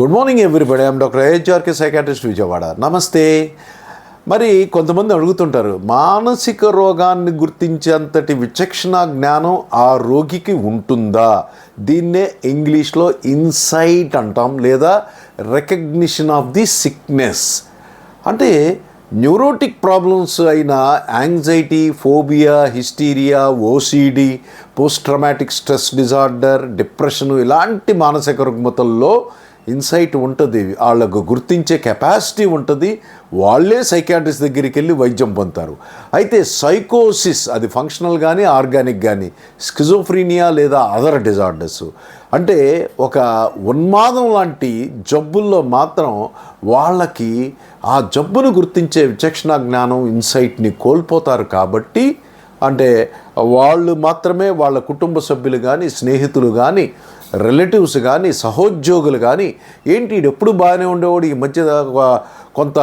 Good morning everybody I'm doctor A H R K psychiatrist Vijayawada నమస్తే మరి కొంతమంది అడుగుతుంటారు మానసిక రోగాన్ని గుర్తించేంతటి విచక్షణ జ్ఞానం ఆ రోగికి ఉంటుందా? దీన్నే ఇంగ్లీష్లో ఇన్సైట్ అంటాం లేదా రికగ్నిషన్ ఆఫ్ ది సిక్నెస్ అంటే న్యూరోటిక్ ప్రాబ్లమ్స్ అయిన anxiety phobia hysteria OCD post traumatic stress disorder depression ఇలాంటి మానసిక రుగ్మతల్లో ఇన్సైట్ ఉంటుంది. వాళ్ళకు గుర్తించే కెపాసిటీ ఉంటుంది. వాళ్ళే సైకాట్రిస్ట్ దగ్గరికి వెళ్ళి వైద్యం పొందుతారు. అయితే సైకోసిస్ అది ఫంక్షనల్ కానీ ఆర్గానిక్ కానీ స్కిజోఫ్రీనియా లేదా అదర్ డిజార్డర్స్. అంటే ఒక ఉన్మాదం లాంటి జబ్బుల్లో మాత్రం వాళ్ళకి ఆ జబ్బును గుర్తించే విచక్షణ జ్ఞానం ఇన్సైట్ని కోల్పోతారు కాబట్టి అంటే వాళ్ళు మాత్రమే వాళ్ళ కుటుంబ సభ్యులు కానీ స్నేహితులు కానీ రిలేటివ్స్ కానీ సహోద్యోగులు కానీ ఏంటి ఎప్పుడు బాగానే ఉండేవాడు? ఈ మధ్య కొంత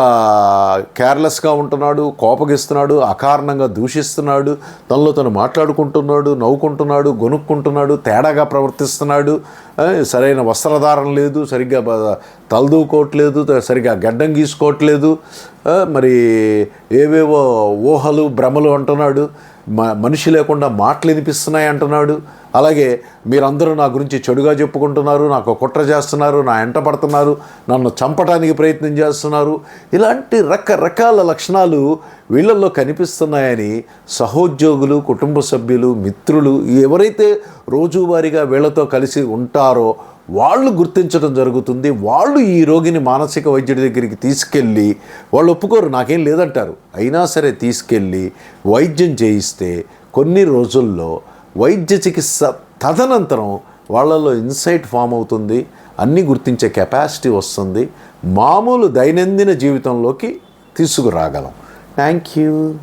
కేర్లెస్గా ఉంటున్నాడు కోపగిస్తున్నాడు అకారణంగా దూషిస్తున్నాడు తనలో తను మాట్లాడుకుంటున్నాడు నవ్వుకుంటున్నాడు గొనుక్కుంటున్నాడు తేడాగా ప్రవర్తిస్తున్నాడు. సరైన వస్త్రధారణ లేదు సరిగ్గా తలదూకోవట్లేదు సరిగ్గా గడ్డం గీసుకోవట్లేదు. మరి ఏవేవో ఊహలు భ్రమలు అంటున్నాడు. మ మనిషి లేకుండా మాటలు వినిపిస్తున్నాయి అంటున్నాడు. అలాగే మీరందరూ నా గురించి చెడుగా చెప్పుకుంటున్నారు నాకు కుట్ర చేస్తున్నారు నా ఎంట పడుతున్నారు నన్ను చంపడానికి ప్రయత్నం చేస్తున్నారు. ఇలాంటి రకరకాల లక్షణాలు వీళ్ళల్లో కనిపిస్తున్నాయని సహోద్యోగులు కుటుంబ సభ్యులు మిత్రులు ఎవరైతే రోజువారీగా వీళ్ళతో కలిసి ఉంటారో వాళ్ళు గుర్తించడం జరుగుతుంది. వాళ్ళు ఈ రోగిని మానసిక వైద్యుడి దగ్గరికి తీసుకెళ్ళి వాళ్ళు ఒప్పుకోరు నాకేం లేదంటారు. అయినా సరే తీసుకెళ్ళి వైద్యం చేయిస్తే కొన్ని రోజుల్లో వైద్య చికిత్స తదనంతరం వాళ్ళలో ఇన్సైట్ ఫామ్ అవుతుంది. అన్నీ గుర్తించే కెపాసిటీ వస్తుంది. మామూలు దైనందిన జీవితంలోకి తీసుకురాగలం. Thank you.